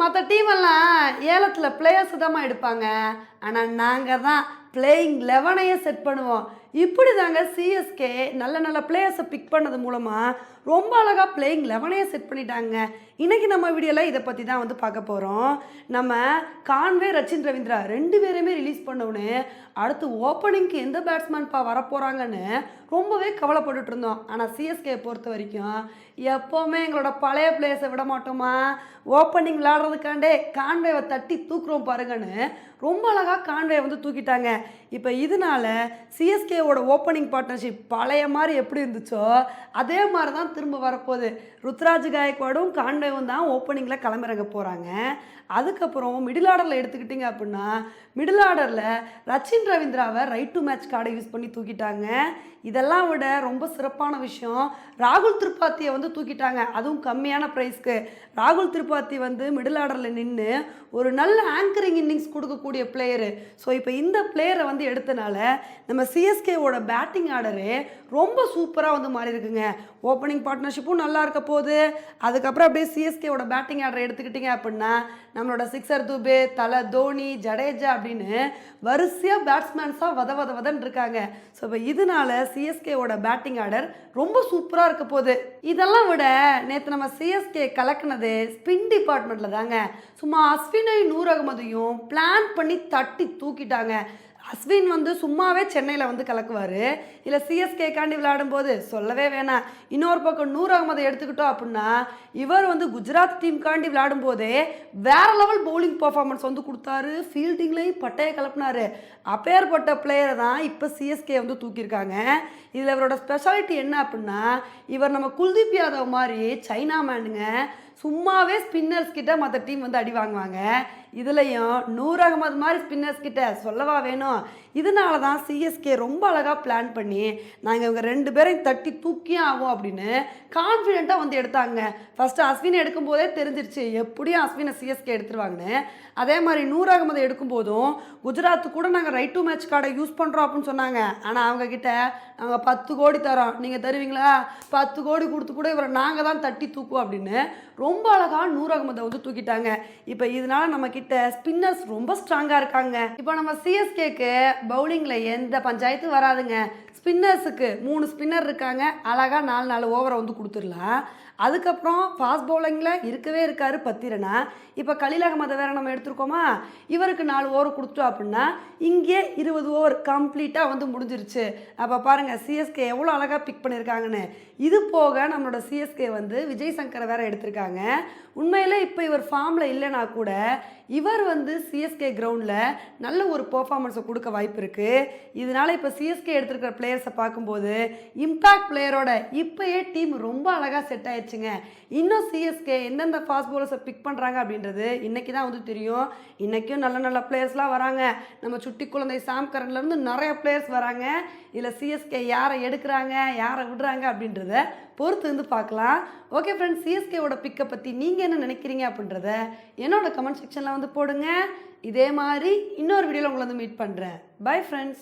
மற்ற டீமெல்லாம் ஏலத்தில் பிளேயர்ஸ் தான் எடுப்பாங்க. ஆனால் நாங்கள் தான் பிளேயிங் லெவனையே செட் பண்ணுவோம். இப்படி தாங்க சிஎஸ்கே நல்ல நல்ல பிளேயர்ஸை பிக் பண்ணது மூலமாக ரொம்ப அழகாக பிளேயிங் லெவனையே செட் பண்ணிட்டாங்க. இன்றைக்கி நம்ம வீடியோவில் இதை பற்றி தான் வந்து பார்க்க போகிறோம் நம்ம கான்வே ரச்சின் ரவீந்திரா ரெண்டு பேருமே ரிலீஸ் பண்ணவுடனே அடுத்து ஓப்பனிங்க்கு எந்த பேட்ஸ்மேன்ப்பா வரப்போகிறாங்கன்னு ரொம்பவே கவலைப்பட்டுட்டு இருந்தோம். ஆனால் சிஎஸ்கே பொறுத்த வரைக்கும் எப்போவுமே எங்களோட பழைய பிளேயர்ஸை விட மாட்டோமா ஓப்பனிங் விளாடுறதுக்காண்டே கான்வேவை தட்டி தூக்குறோம் பாருங்கன்னு ரொம்ப அழகாக கான்வே வந்து தூக்கிட்டாங்க. இப்போ இதனால சிஎஸ்கேவோட ஓப்பனிங் பார்ட்னர்ஷிப் பழைய மாதிரி எப்படி இருந்துச்சோ அதே மாதிரி தான் திரும்ப வரப்போகுது. ருத்ராஜ் காயக்வாடும் காண்டவும் தான் ஓப்பனிங்கில் கிளம்பிறங்க போகிறாங்க அதுக்கப்புறம் மிடில் ஆர்டரில் எடுத்துக்கிட்டிங்க அப்படின்னா மிடில் ஆர்டரில் ரச்சின் ரவீந்திராவை ரைட் டு மேட்ச் கார்டை யூஸ் பண்ணி தூக்கிட்டாங்க. இதெல்லாம் விட ரொம்ப சிறப்பான விஷயம் ராகுல் திரிபாத்தியை வந்து தூக்கிட்டாங்க. அதுவும் கம்மியான ப்ரைஸ்க்கு ராகுல் திரிபாத்தி வந்து மிடில் ஆர்டரில் நின்று ஒரு நல்ல ஆங்கரிங் இன்னிங்ஸ் கொடுக்கக்கூடிய பிளேயரு ஸோ இப்போ இந்த பிளேயர் வந்து எடுத்தனால நம்ம சிஎஸ்கேவோட பேட்டிங் ஆர்டரு ரொம்ப சூப்பராக வந்து மாறி இருக்குங்க ஓப்பனிங் பார்ட்னர்ஷிப்பும் நல்லா இருக்க போகுது. அதுக்கப்புறம் அப்படியே சிஎஸ்கேவோட பேட்டிங் ஆர்டர் எடுத்துக்கிட்டிங்க அப்படின்னா நம்மளோட சிக்ஸர் துபே தலை தோனி ஜடேஜா அப்படின்னு வரிசையாக பேட்ஸ்மேன்ஸாக வத வத வதன் இருக்காங்க. ஸோ இப்போ இதனால சிஎஸ்கேவோட பேட்டிங் ஆர்டர் ரொம்ப சூப்பராக இருக்க போகுது. இதெல்லாம் விட நேற்று நம்ம சிஎஸ்கே கலக்குனது ஸ்பின் டிபார்ட்மெண்ட்டில் தாங்க. சும்மா அஸ்வினை நூர் அகமதையும் பிளான் பண்ணி தட்டி தூக்கிட்டாங்க. அஸ்வின் வந்து சும்மாவே சென்னையில் வந்து கலக்குவார். இல்லை சிஎஸ்கே காண்டி விளையாடும்போது சொல்லவே வேணாம். இன்னொரு பக்கம் நூறு அகமதை எடுத்துக்கிட்டோம் அப்படின்னா இவர் வந்து குஜராத் டீம் காண்டி விளையாடும் போதே வேற லெவல் பவுலிங் பர்ஃபார்மன்ஸ் வந்து கொடுத்தாரு. ஃபீல்டிங்லேயும் பட்டையை கலப்புனாரு. அப்பேற்பட்ட பிளேயரை தான் இப்போ சிஎஸ்கே வந்து தூக்கியிருக்காங்க. இதில் இவரோட ஸ்பெஷாலிட்டி என்ன அப்படின்னா இவர் நம்ம குல்தீப் யாதவ் மாதிரி சைனா மேனுங்க சும்மாவே ஸ்பின்னர்ஸ் கிட்ட மற்ற டீம் வந்து அடி வாங்குவாங்க. இதுலேயும் நூர் அகமது மாதிரி ஸ்பின்னர்ஸ் கிட்ட சொல்லவா வேணும்? இதனால தான் சிஎஸ்கே ரொம்ப அழகாக பிளான் பண்ணி நாங்கள் இவங்க ரெண்டு பேரையும் தட்டி தூக்கியே ஆகும் அப்படின்னு கான்ஃபிடென்ட்டாக வந்து எடுத்தாங்க. ஃபஸ்ட்டு அஸ்வினை எடுக்கும்போதே தெரிஞ்சிருச்சு எப்படியும் அஸ்வினை சிஎஸ்கே எடுத்துருவாங்கன்னு. அதே மாதிரி நூர் அகமது எடுக்கும்போதும் குஜராத் கூட நாங்கள் ரைட் டு மேட்ச் கார்டை யூஸ் பண்ணுறோம் அப்படின்னு சொன்னாங்க. ஆனால் அவங்க கிட்ட நாங்கள் பத்து கோடி தரோம். நீங்கள் தருவீங்களா? பத்து கோடி கொடுத்து கூட இவரை நாங்கள் தான் தட்டி தூக்குவோம் அப்படின்னு ரொம்ப அழகாக நூர் அகமதை வந்து தூக்கிட்டாங்க. இப்போ இதனால நம்ம கிட்ட ஸ்பின்னர்ஸ் ரொம்ப ஸ்ட்ராங்காக இருக்காங்க. இப்போ நம்ம சிஎஸ்கேக்கு பவுலிங்கில் எந்த பஞ்சாயத்தும் வராதுங்க. ஸ்பின்னர்ஸுக்கு மூணு ஸ்பின்னர் இருக்காங்க. அழகாக நாலு நாலு ஓவரை வந்து கொடுத்துடலாம். அதுக்கப்புறம் ஃபாஸ்ட் பவுலிங்கில் இருக்கவே இருக்கார் பத்திரனா. இப்போ கலீல் அகமதை வேற நம்ம எடுத்திருக்கோமா? இவருக்கு நாலு ஓவர் கொடுத்துட்டோம் அப்படின்னா இங்கே இருபது ஓவர் கம்ப்ளீட்டாக வந்து முடிஞ்சிருச்சு. அப்போ பாருங்கள் சிஎஸ்கே எவ்வளோ அழகாக பிக் பண்ணியிருக்காங்கன்னு இது போக நம்மளோட சிஎஸ்கே வந்து விஜய் சங்கரை வேற எடுத்திருக்காங்க. உண்மையில் இப்போ இவர் ஃபார்மில் இல்லைனா கூட இவர் வந்து சிஎஸ்கே கிரவுண்டில் நல்ல ஒரு பர்ஃபார்மன்ஸை கொடுக்க வாய்ப்பு இருக்குது இதனால் இப்போ சிஎஸ்கே எடுத்திருக்கிற பிளேயர்ஸை பார்க்கும்போது இம்பேக்ட் பிளேயரோட இப்போயே டீம் ரொம்ப அழகாக செட் ஆயிடுச்சுங்க. இன்னும் சிஎஸ்கே எந்தெந்த ஃபாஸ்ட் பவுலர்ஸை பிக் பண்ணுறாங்க அப்படின்றது இன்றைக்கி தான் வந்து தெரியும். இன்றைக்கும் நல்ல நல்ல பிளேயர்ஸ்லாம் வராங்க. நம்ம சுட்டி குழந்தை சாம் கரன்லேருந்து நிறைய பிளேயர்ஸ் வராங்க. இதில் சிஎஸ்கே யாரை எடுக்கிறாங்க யாரை விடுறாங்க அப்படின்றத பொறுத்து வந்து பார்க்கலாம். ஓகே ஃப்ரெண்ட்ஸ் சிஎஸ்கேவோட பிக்கை பற்றி நீங்கள் என்ன நினைக்கிறீங்க அப்படின்றத என்னோட கமெண்ட் செக்ஷனில் வந்து போடுங்க. இதே மாதிரி இன்னொரு வீடியோவில் உங்களை வந்து மீட் பண்ணுறேன் பை ஃப்ரெண்ட்ஸ்